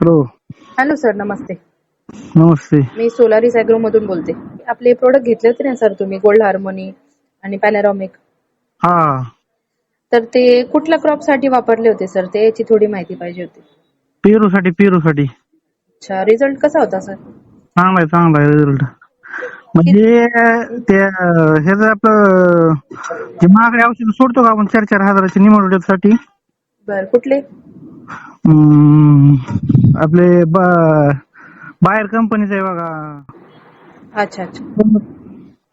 Hello hello sir नमस्ते. नमस्ते. मी सोलारिस अॅग्रो मधून बोलते. आपले प्रोडक्ट घेतले होते ना सर तुम्ही? गोल्ड हार्मोनी आणि पॅनरॉमिक हा. तर ते कुठल्या क्रॉपसाठी वापरले होते सर ते याची थोडी माहिती पाहिजे होती. पेरू साठी पेरू साठी अच्छा. रिझल्ट कसा होता सर चांगला आहे चांगला आहे रिझल्ट म्हणजे ते ह्याच आपलं जे महागडे औषध सोडतो का आपण चार चार हजाराचे निमोडेटसाठी बर. कुठले? आपले ब- बाहेर कंपनीचं आहे बघा. अच्छा अच्छा.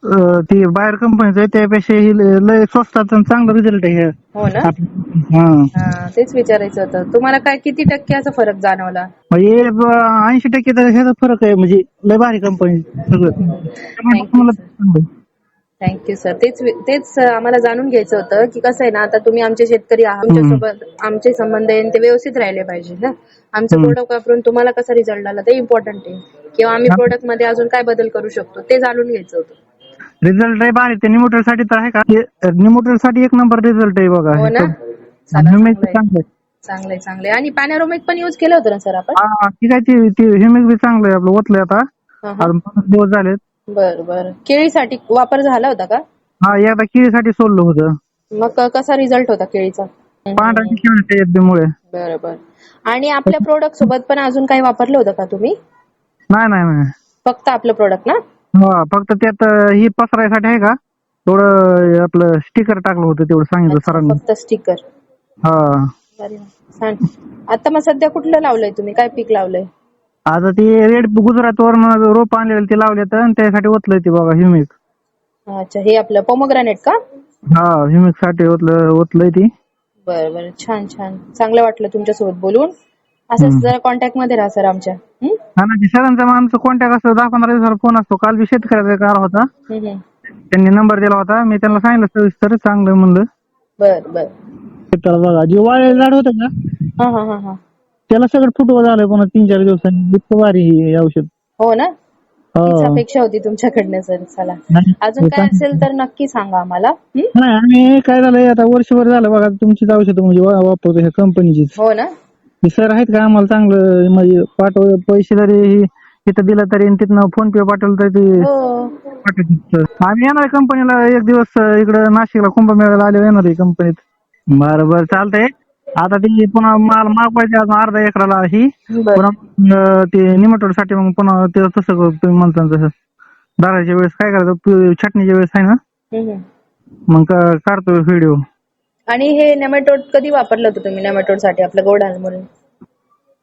अं, ती बाहेर कंपनीचं आहे त्यापेक्षा ही लय लय स्वस्तात आणि चांगला रिझल्ट आहे हे. हो ना? हा. हा, तेच विचारायचं होतं. तुम्हाला काय किती टक्के असा फरक जाणवला? म्हणजे ऐंशी टक्के तर ह्याचा फरक आहे म्हणजे लय भारी कंपनी सगळं. त्यामुळे Thank you, आहे. थँक्यू सर तेच तेच आम्हाला जाणून घ्यायचं होतं की कसं आहे ना आता तुम्ही आमचे शेतकरी आहात आमच्यासोबत आमचे संबंध आहे ते व्यवस्थित राहिले पाहिजे ना. आमचं. प्रोडक्ट वापरून तुम्हाला कसा रिझल्ट आला ते इम्पॉर्टंट आहे. किंवा आम्ही प्रोडक्टमध्ये अजून काय बदल करू शकतो ते जाणून घ्यायचं होतं. रिझल्ट आहे भारी ते निमोटरसाठी तर आहे का? निमोटरसाठी एक नंबर रिझल्ट आहे बघा हो ना? ह्युमिक. चांगलं आहे. चांगलंय चांगलंय आणि पॅनोरोमिक पण युज केलं होतं ना सर आपण? हा ठीक आहे ते- ह्युमिक बी चांगलं आहे आपलं ओतलंय आता. हा, हा. अजून झालेत. बर बर. केळीसाठी वापर झाला होता का? हा एकदा केळीसाठी सोडलं होतं. मग क- कसा रिझल्ट होता केळीचा? पांढरा बर बर. आणि आपल्या प्रोडक्ट सोबत पण अजून काही वापरलं होतं का तुम्ही? नाही नाही नाही. फक्त आपलं प्रोडक्ट ना? हा फक्त त्यात अं, ही पसरायसाठी आहे का? थोडं आपलं स्टिकर टाकलं होतं तेवढं सांगितलं सरांनी. फक्त स्टिकर हा. आता मग सध्या कुठलं लावलंय तुम्ही? काय पीक लावलंय? आता ते रेड गुजरात वरून रोप आणलेलं ते लावलेत आणि त्यासाठी ओतलंय ते बघा ह्युमिक अच्छा हे आपलं पोमोग्रानेट का? हा ह्युमिकसाठी ओतलं ओतलंय ती. बरं बरं. छान छान. चांगलं वाटलं तुमच्यासोबत बोलून. असंच जरा कॉन्टॅक्टमध्ये राहा सर आमच्या. हं? सरांचा आमचं कॉन्टॅक्ट असतो दहा पंधरा दिवसाला फोन असतो. काल बी शेतकऱ्याचा आला होता. हं, हं. त्यांनी नंबर दिला होता. मी त्यांना सांगितलं सविस्तर चांगलं म्हणलं. बरं बरं. तर बघा जे वाळे झाड होतं का हा हा हा हा. त्याला सगळं फुटवा झालंय पुन्हा तीन चार दिवसांनी. इतकं भारी हे औषध. हो ना? हो. हीच अपेक्षा होती तुमच्याकडनं सर चला. नाही, अजून काय असेल तर नक्की सांगा आम्हाला. हं? नाही आम्ही काय झालंय आता वर्षभर झालं बघा तुमचीच औषध म्हणजे वा- वापरतो ह्या कंपनीचीच. हो ना? सर आहेत का आम्हाला चांगलं म्हणजे पाठव पैसे जरी इथं दिलं तरी आणि तिथनं फोन पे पाठवलं तरी ते हो. आम्ही येणार आहे कंपनीला एक दिवस इकडे नाशिकला कुंभमेळ्याला आले येणार आहे कंपनीत. बरं बरं. चालतंय. आता ती पुन्हा माल मागवायचे अजून अर्धा एकराला ही बरं. पुन्हा अं, ते निमटोडसाठी मग पुन्हा ते तसं करू तुम्ही म्हणता ना तसं. दाराच्या वेळेस काय करायचं? पि- छाटणीच्या वेळेस आहे ना. मग का- काढतो व्हिडिओ. आणि हे नेमॅटोड कधी वापरलं होतं तुम्ही नेमॅटोडसाठी आपलं गोड म्हणून?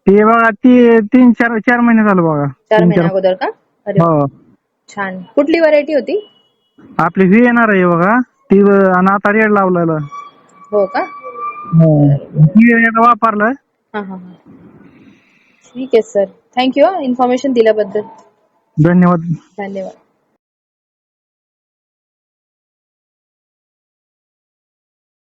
ते बघा ती तीन चार चार महिने झालं बघा. चार तीन महिन्या अगोदर का? अरे वा, हो. छान. कुठली व्हरायटी होती? आपली व्ही येणार आहे बघा. ती आणि आता रेड लावलेला. हो का? व्ही एकदा वापरलं हा हा हा. ठीक आहे सर थँक्यू इन्फॉर्मेशन दिल्याबद्दल. धन्यवाद. धन्यवाद.